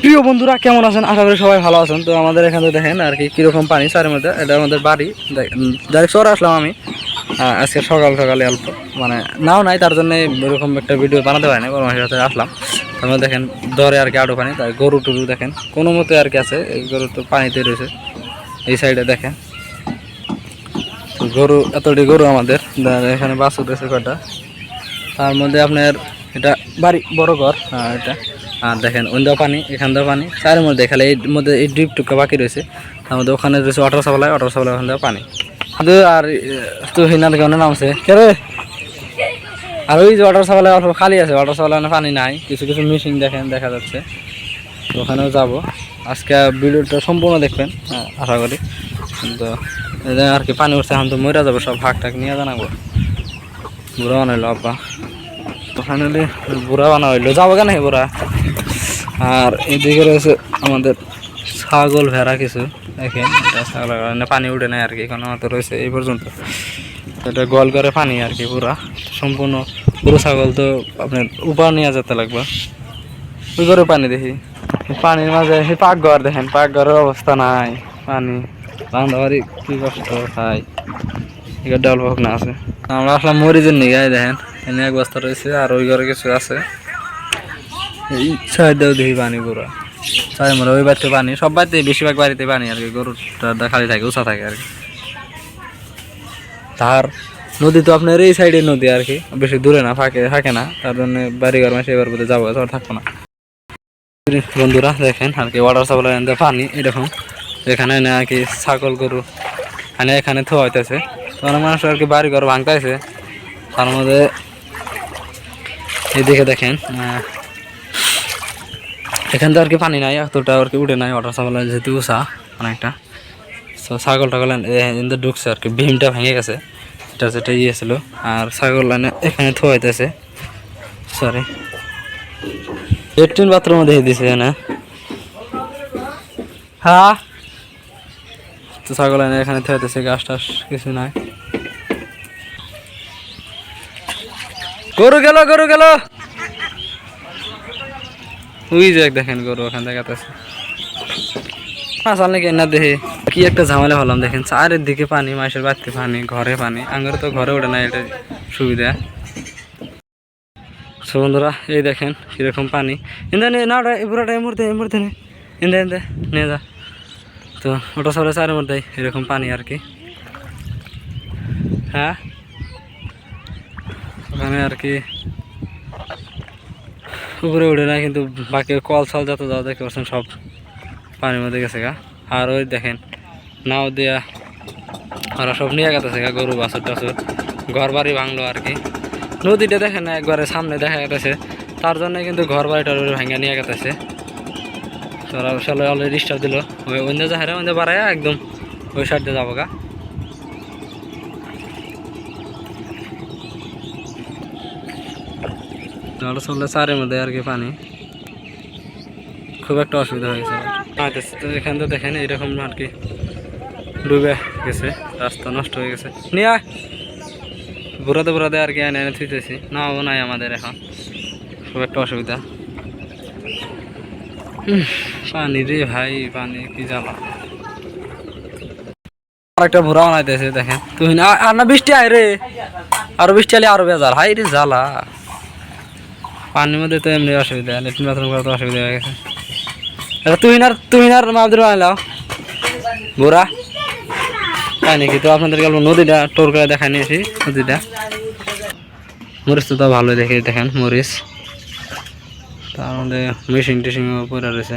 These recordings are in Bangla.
প্রিয় বন্ধুরা, কেমন আছেন? আশা করি সবাই ভালো আছেন। তো আমাদের এখানে দেখেন আর কি, কীরকম পানি, চারের মধ্যে। এটা আমাদের বাড়ি। ডাইরেক্ট চরে আসলাম আমি। আজকে সকাল সকালে অল্প। মানে নাও নাই, তার জন্য এরকম একটা ভিডিও বানাতে পারিনি বড় মাসের সাথে আসলাম। তারপরে দেখেন, দরে আর কি আড়ো পানি, তাই গরু টরু দেখেন। কোনো মতে আর কি আছে, এই গরু তো পানিতে রয়েছে। এই সাইডে দেখেন। গরু, এতটি গরু আমাদের। এখানে বাস উঠেছে কটা তার মধ্যে আপনার এটা বাড়ি বড় ঘর। আহ, এটা। আর দেখেন দেওয়া পানি এখান দেওয়া পানি। চারের মধ্যে খালি এর মধ্যে এই ডিপ টুকা বাকি রয়েছে। তার মধ্যে ওখানে রয়েছে ওয়াটার সাপ্লাই ওয়াটার সাপ্লাই ওখান পানি। আর তো হিনার কেমন নামছে। কে রে? আর ওই যে ওয়াটার সাপ্লাই অল্প খালি আছে ওয়াটার সাপ্লাই পানি নাই। কিছু কিছু মেশিন দেখেন দেখা যাচ্ছে। ওখানেও যাব। আজকে ভিডিওটা সম্পূর্ণ দেখবেন হ্যাঁ, আশা করি। তো আর কি পানি উঠছে এখন তো মরে যাব সব ভাগ টাক নিয়ে জানাব। বুড়া বানাইলো আব্বা। ওখানে বুড়া বানা হইল। যাব কেন বুড়া? আর এদিকে রয়েছে আমাদের ছাগল ভেড়া কিছু। দেখেন, এটা কারণে পানি উঠে নাই আর কি, এখন আমাদের রয়েছে এই পর্যন্ত। এটা গোয়াল করে পানি আর কি পুরা সম্পূর্ণ পুরো ছাগল তো আপনার উপর নিয়ে যেতে লাগবে। ওই করে পানি দেখি। পানির মাঝে সেই পাকঘর দেখেন, পাকঘরের অবস্থা নাই। পানি বাড়ি কি কষ্ট খাই এগুলো ডাল না আছে। আমরা আসলাম মরিচের নিগায়, দেখেন। এনে এক বস্তা রয়েছে আর ওই ঘরে কিছু আছে। এই সাইডেও দেখি পানি পুরো। চাই মরে ওই বাড়িতে পানি, সব বাড়িতে বেশিরভাগ বাড়িতে পানি আর কি, গরুটা খালি থাকে, উঁচা থাকে আর কি। তার নদী তো আপনার এই সাইডে নদী আর কি, বেশি দূরে না, ফাঁকে, থাকে না। তার জন্য বাড়ি ঘর মাসে এবার বোধহয় যাব আর থাকব না। বন্ধুরা, দেখেন, আর কি ওয়াটার সাপ্লাই পানি এরকম এখানে না আর কি ছাগল, গরু এখানে এখানে থোয়া হইতেছে তখন মানুষ আর কি বাড়ি ঘর ভাঙতেছে তার মধ্যে এদিকে দেখেন এখান তো আর কি পানি নাই, এতটা আর কি উঠে নাই ওয়াটার সাপ্লাই যেহেতু উষা অনেকটা। তো ছাগল টাগল এনে ঢুকছে আর কি, ভীমটা ভেঙে গেছে। এটা যেটা ইয়ে ছিল, আর ছাগল এনে এখানে থোয়াইতেছে। সরি লেট্রিন বাথরুম দেখে দিছে না হ্যাঁ? তো ছাগল এনে এখানে থোয়াইতেছে গাছ টাছ কিছু নাই। গরু গেল গরু গেল। ওই যে দেখেন গরু ওখান দেখাতেছে আসল নাকি না দেখে? কি একটা ঝামেলা হলাম দেখেন চারের দিকে পানি মাসের বাড়তে পানি, ঘরে পানি। আঙ্গারে তো ঘরে ওঠে না, এটা সুবিধা। সো বন্ধুরা, এই দেখেন কীরকম পানি। ইন্দা নিয়ে না ওটা পুরোটা, এই মুহূর্তে এই মুহূর্তে নে। ইন্দা ইন্দা নিয়ে যা। তো ওটা সবাই চারের মধ্যে এরকম পানি আর কি। হ্যাঁ? ওখানে আর কি উপরে উঠে না কিন্তু বাকি কল সল যত যাওয়া দেখতে পাচ্ছেন সব পানির মধ্যে গেছে গা। আর ওই দেখেন, নাও দিয়া ওরা সব নিয়ে গেছে গা, গরু, বাছর, টাছর ঘর বাড়ি ভাঙলো আর কি। নদীটা দেখেন না, একবারে সামনে দেখা গেছে তার জন্য কিন্তু ঘর বাড়িটা ভাঙা নিয়ে গেছে তোরা সালে অলরেডি স্টার দিল। ওই অন্য জাহারে অন্য বাড়ায় একদম ওই সাইড যাব গা। জল চললে চারের মধ্যে আর কি পানি। খুব একটা অসুবিধা হয়েছে তো এখান থেকে দেখেন এরকম আর কি ডুবে গেছে, রাস্তা নষ্ট হয়ে গেছে। নিয়ে। বুড়াতে বুড়াতে আর কি এনে এনে থুইতেছি। নাও নাই আমাদের এখন। খুব একটা অসুবিধা। পানি রে ভাই, পানি কি জ্বালা। আর একটা ভুরা বানাইতেছে, দেখেন। তুই না আর না বৃষ্টি আয় রে। আরও বৃষ্টি আলে আরও বেজাল হাই রে জ্বালা। পানির মধ্যে তো এমনি অসুবিধা, লেট্রিন বাথরুম করা তো অসুবিধা হয়ে গেছে। তুই না তুই না মাবদের বুড়া। তাই নাকি? তো আপনাদের গেল নদীটা টোর করে দেখা নিয়েছি, নদীটা। মরিচ তো ভালো দেখে দেখেন, মরিচ। তার মধ্যে মেশিন টেশিন পরে রয়েছে।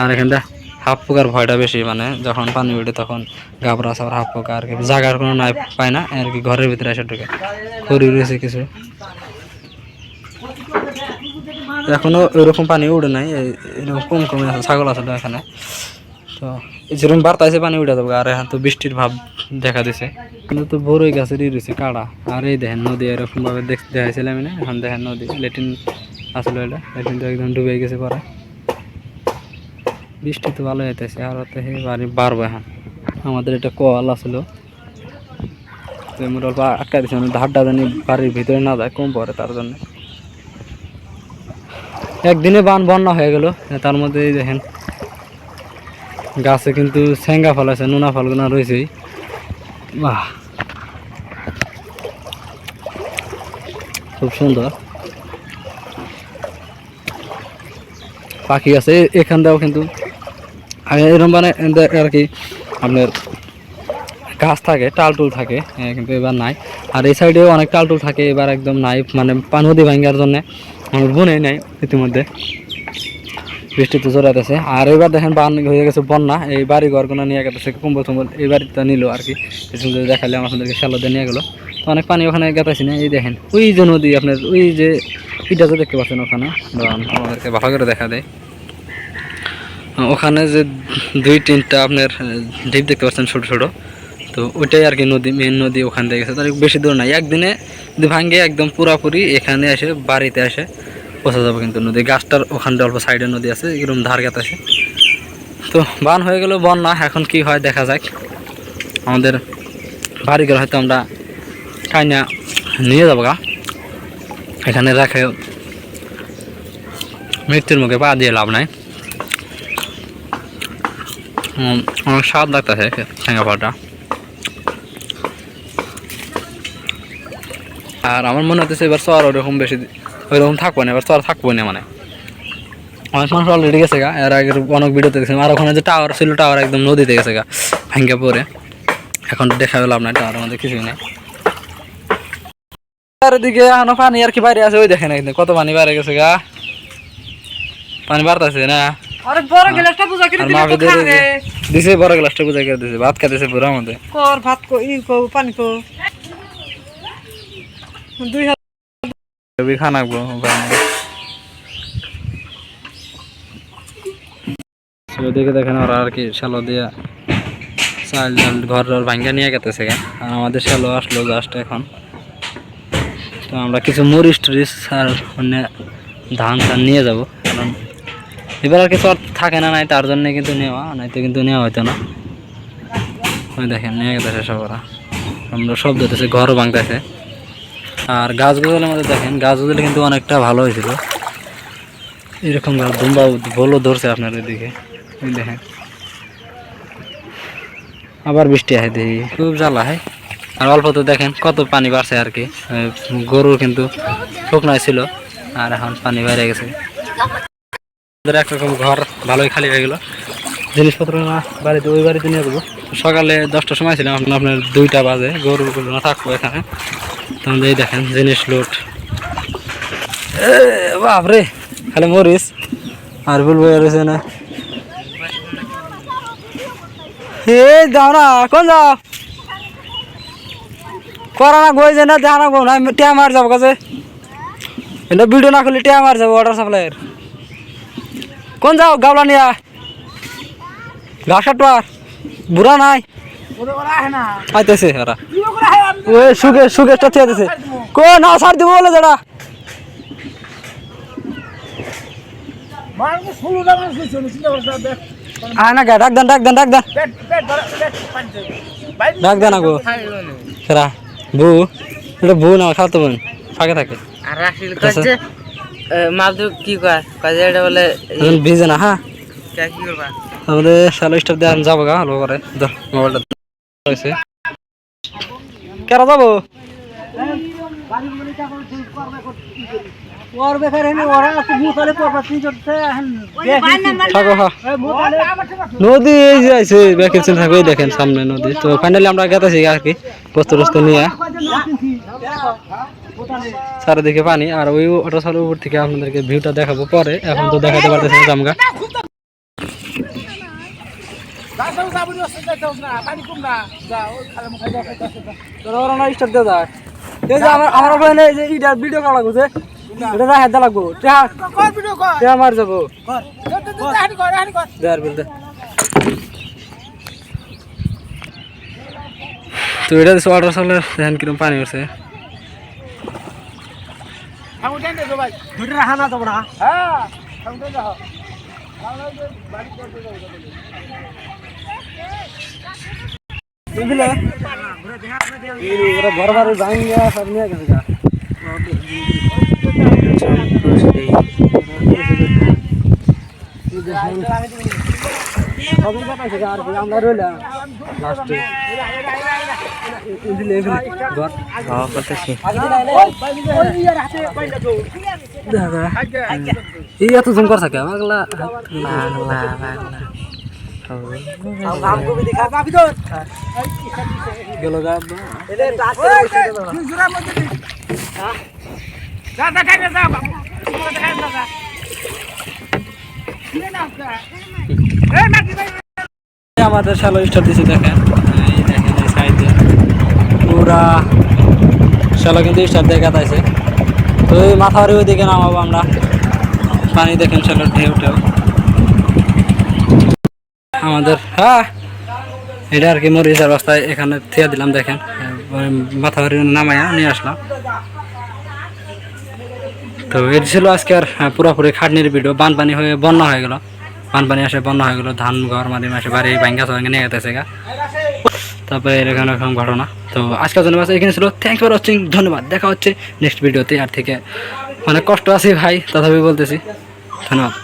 আর এখানটা হাফ পোকার ভয়টা বেশি মানে যখন পানি উঠে তখন গাবরা সাবার হাফ পোকা আর কি। জাগার কোনো নাই, পায় না, আর কি ঘরের ভিতরে এসে ঢুকে। খড়ি রয়েছে কিছু। এখনও ওইরকম পানি উঠে নাই এরকম কম কমে আছে, ছাগল আছে এখানে। তো যেরকম বার্তাইছে পানি উঠে যাবে, আর এখন তো বৃষ্টির ভাব দেখা দিছে। কিন্তু তো বড়ই গাছেরই রয়েছে কাড়া, আর এই দেখেন নদী এরকম ভাবে দেখ দেখাইছিলাম না এখন দেখেন নদী, লেট্রিন আসলে এটা, লেট্রিন তো একদম ডুবে গেছে পরে। বৃষ্টি তো ভালো হইতেছে, আর তো বাড়ি বাড়বো এখন। আমাদের এটা কল আসলো, তো মোট অল্প আটকা দিচ্ছে মানে ধারটা জানি বাড়ির ভিতরে না যায়, কম পড়ে তার জন্য। একদিনে বান বন্যা হয়ে গেল। তার মধ্যে দেখেন, গাছে কিন্তু সেঙ্গা ফল আছে, নোনা ফলগুলো রয়েছেই। বাহ! খুব সুন্দর। পাখি আছে, এ- এখান দিয়েও কিন্তু আগে এরকম মানে আর কি, আপনার গাছ থাকে টালটুল থাকে কিন্তু এবার নাই। আর এই সাইডেও অনেক টালটুল থাকে, এবার একদম নাই মানে পা- নদী ভাঙ্গার জন্য। আমার বনে নাই ইতিমধ্যে। বৃষ্টিতে জোরাতেছে আর এবার দেখেন বান হয়ে গেছে বন্যা। এই বাড়ি ঘরগুলো নিয়ে গেছে কুম্বল টুম্বল এই বাড়িটা নিল আর কি। দিয়ে দেখালে আমাদেরকে শ্যালো দিয়ে নিয়ে গেলো। তো অনেক পানি ওখানে গেতাছি না, এই দেখেন। ওই যে নদী আপনার, ওই যে যে দেখতে পাচ্ছেন ওখানে। আমাদেরকে ভালো করে দেখা দেয়। ওখানে যে দুই তিনটা আপনার ঢিপ দেখতে পাচ্ছেন ছোটো, ছোট। তো ওইটাই আর কি নদী মেন নদী ওখান থেকে গেছে। তার বেশি দূর নাই। একদিনে যদি ভাঙ্গে একদম পুরাপুরি, এখানে এসে বাড়িতে এসে পৌঁছা যাবে কিন্তু নদী। গাছটার ওখানটা অল্প সাইডে নদী আছে, এরকম ধার গাত আছে। তো বান হয়ে গেল বন্যা, এখন কি হয় দেখা যাক। আমাদের বাড়িঘর হয়তো আমরা কাইনা নিয়ে যাব গা। এখানে রাখে মৃত্যুর মুখে পা দিয়ে লাভ নাই। অনেক স্বাদ লাগতেছে ঠেঙ্গা ফলটা আর আমার মনে হচ্ছে এবার চর ওরকম বেশি ওইরকম থাকব না এবার চর থাকব না মানে। অনেক মানুষ অলরেডি গেছে গা এর আগের অনেক ভিডিওতে দেখছিলাম আর ওখানে যে টাওয়ার ছিল টাওয়ার একদম নদীতে গেছে গা ভাঙ্গে পরে এখন দেখা লাভ নাই টাওয়ার আমাদের কিছুই নেই। চারিদিকে এখনও পানি আর কি বাইরে আছে ওই দেখেন একদম কত পানি বাইরে গেছে গা। পানি বাড়তেছে না। আরে বড় গ্লাসটা পূজা করে দিলে তো খাবে। দিছে দিছে বড় গ্লাসটা বুঝাই করে দিছে ভাত খাইতেছে পুরো আমাদের। কর ভাত কো ই কো পানি কো দুই হাত খানা দেখে দেখেন ওরা আর কি শ্যালো দিয়ে চাল ডাল ঘর ঘর ভাঙ্গা নিয়ে গেতেছে আর আমাদের শ্যালো আসলো জাস্ট এখন। তো আমরা কিছু মরিচ টরিচ আর অন্য ধান টান নিয়ে যাব। কারণ এবার আর কিছু আর থাকে না নাই তার জন্য কিন্তু নেওয়া নয়তো কিন্তু নেওয়া হইতো না। ওই দেখেন নিয়ে গেতেছে সব ওরা। আমরা সব দিতেছে ঘরও ভাঙতেছে। আর গাছগুলোর মধ্যে দেখেন, গাছগুলো কিন্তু অনেকটা ভালো হয়েছিল। এরকম গাছ, দুম্বা বলো ধরছে আপনার এদিকে দেখেন। আবার বৃষ্টি আসে দেখি। খুব জ্বালা, হয়? আর অল্প তো দেখেন কত পানি বাড়ছে আর কি। গরুর কিন্তু শুকনায় ছিল, আর এখন পানি বাইরে গেছে। একরকম ঘর ভালোই খালি হয়ে গেল। জিনিসপত্র না, বাড়িতে, ওই বাড়িতে নিয়ে যাব। সকালে দশটার সময় ছিলাম আপনার দুইটা বাজে গরুগুলো না থাকব এখানে। তখন এই দেখেন, জিনিস লুট। বাপরে, খালি মরিস আর বলব রয়েছে না। হে যাও না, কোন যাও করা না গই যে না দেখা না গো, না টিয়া মার যাব কাছে। এটা ভিডিও না করলে সাপ্লাইয়ের কোন যাও গাবলা নিয়া। ঘাস কাটোয়ার বুড়া নাই? ওরে ওরা আহে না। আইতেছে ওরা কি করে আহে আমি ওই সুগে সুগেশটা থিয়ে দিছে কো না ছাড় দিব বলে যেটা মানুষ ফুলু দাম কিছু চিন্তা করছ দেখ আয় না গা ডাক দেন ডাক দেন ডাক দেন। পেট পেট ধরে পেট পানি বাইরে ডাক দেন আগো সেরা বউ এটা বউ না খাওয়াতে বোন ফাঁকে থাকে। আর রাশিল কইছে মাদু কি কয়? কাজে এটা বলে এখন ভিজে না হ্যাঁ কে কি করবা আমাদের শ্যালো স্টার দিয়ে আমি যাব গা হলো করে। মোবাইলটা হয়েছে কেরা যাব? নদী এই যে আছে ব্যাকের থাকবে দেখেন সামনে নদী। তো ফাইনালি আমরা গেতেছি আর কি বস্তু টস্তু নিয়ে। চারিদিকে পানি আর ওই ওটা সালের উপর থেকে আপনাদেরকে ভিউটা দেখাবো পরে। এখন তো দেখাতে পারতেছি জামগা ওরা না স্টার্ট দিয়ে যায় এই যে আমার ওখানে এই যে ইটা ভিডিও করা লাগবে এটা রাখা দেওয়া লাগবো। টেহা কর ভিডিও কর। টেহা মার যাব। কর। হানি কর হানি কর। দেয়ার বিল দে। তো এটা ওয়াটার সালের দেখেন কীরকম পানি উঠছে। দুটো রাখা না তোমরা? হ্যাঁ আমি উঠেন যাও বুঝলে? ঘর বাড়ি ভাঙিয়া সব নিয়ে গেছে গা। কি, আমরা রইলাম। লাস্টে এই জুম কর থাকে আমাগুলা বাংলা বাংলা গা আমাদের শ্যালো স্টার দিছে, দেখেন। পুরা শ্যালো কিন্তু স্টার দেখা যাচ্ছে তো ওই মাথার ওইদিকে নামাবো আমরা। পানি দেখেন শ্যালোর ঢেউ ঢেউ। আমাদের হ্যাঁ এটা আর কি মরিচের রাস্তায় এখানে থিয়া দিলাম দেখেন। মাথা বাড়ি নামাইয়া নিয়ে আসলাম। তো এটি ছিল আজকের আহ, পুরোপুরি খাটনির ভিডিও। বানপানি হয়ে বন্যা হয়ে গেল। বানপানি আসে বন্যা হয়ে গেল ধান ঘর মাদি মাসে বাড়ি ভাঙ্গা সঙ্গে নিয়ে গেছে গা। তারপরে এরকম এরকম ঘটনা। তো আজকের জন্য বাস এখানে ছিল। থ্যাংক ফর ওয়াচিং ধন্যবাদ। দেখা হচ্ছে নেক্সট ভিডিওতে আর থেকে অনেক কষ্ট আছে ভাই তথাপি বলতেছি। ধন্যবাদ।